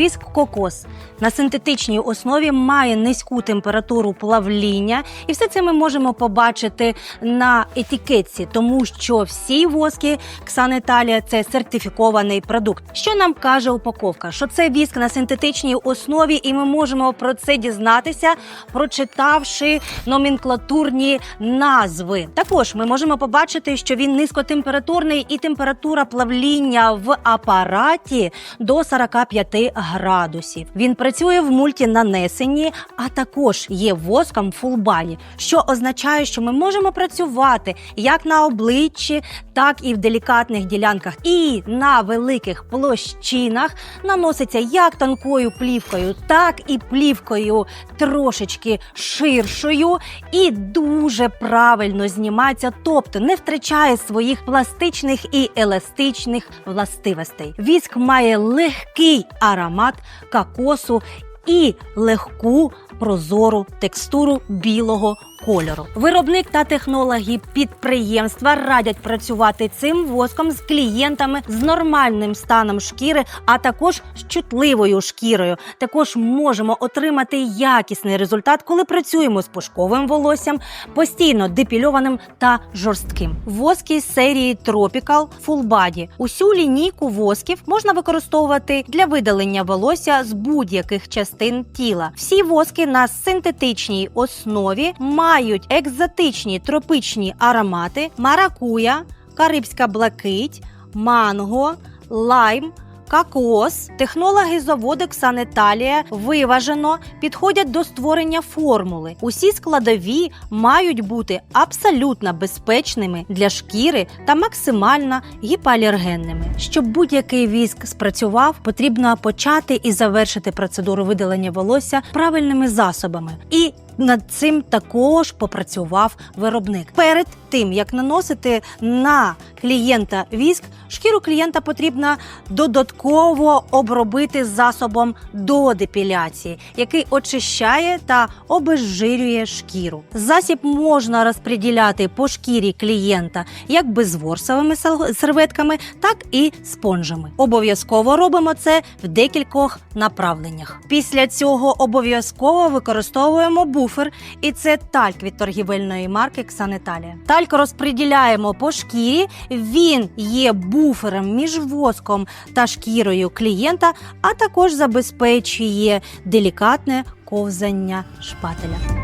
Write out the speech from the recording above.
Віск кокос на синтетичній основі має низьку температуру плавління, і все це ми можемо побачити на етикетці, тому що всі воски Ксанеталія це сертифікований продукт. Що нам каже упаковка? Що це віск на синтетичній основі, і ми можемо про це дізнатися, прочитавши номенклатурні назви. Також ми можемо побачити, що він низькотемпературний і температура плавління в апараті до 45 градусів. Він працює в мультінанесенні, а також є воском фулбані, що означає, що ми можемо працювати як на обличчі, так і в делікатних ділянках, і на великих площинах наноситься як тонкою плівкою, так і плівкою трошечки ширшою, і дуже правильно знімається, тобто не втрачає своїх пластичних і еластичних властивостей. Віск має легкий аромат кокосу і легку прозору текстуру білого кольору. Виробник та технологи підприємства радять працювати цим воском з клієнтами з нормальним станом шкіри, а також з чутливою шкірою. Також можемо отримати якісний результат, коли працюємо з пушковим волоссям, постійно депільованим та жорстким. Воски з серії Tropical Full Body. Усю лінійку восків можна використовувати для видалення волосся з будь-яких частин тіла. Всі воски на синтетичній основі мають екзотичні тропічні аромати: маракуя, карибська блакить, манго, лайм. Кокос, технологи заводу Ксанеталія виважено підходять до створення формули. Усі складові мають бути абсолютно безпечними для шкіри та максимально гіпоалергенними. Щоб будь-який віск спрацював, потрібно почати і завершити процедуру видалення волосся правильними засобами. І над цим також попрацював виробник. Перед тим як наносити на клієнта віск, шкіру клієнта потрібно додатково обробити засобом до депіляції, який очищає та обезжирює шкіру. Засіб можна розподіляти по шкірі клієнта як безворсовими серветками, так і спонжами. Обов'язково робимо це в декількох направленнях. Після цього обов'язково використовуємо буфер, і це тальк від торгівельної марки Ксанеталія. Тальк розподіляємо по шкірі. Він є буфером між воском та шкірою клієнта, а також забезпечує делікатне ковзання шпателя.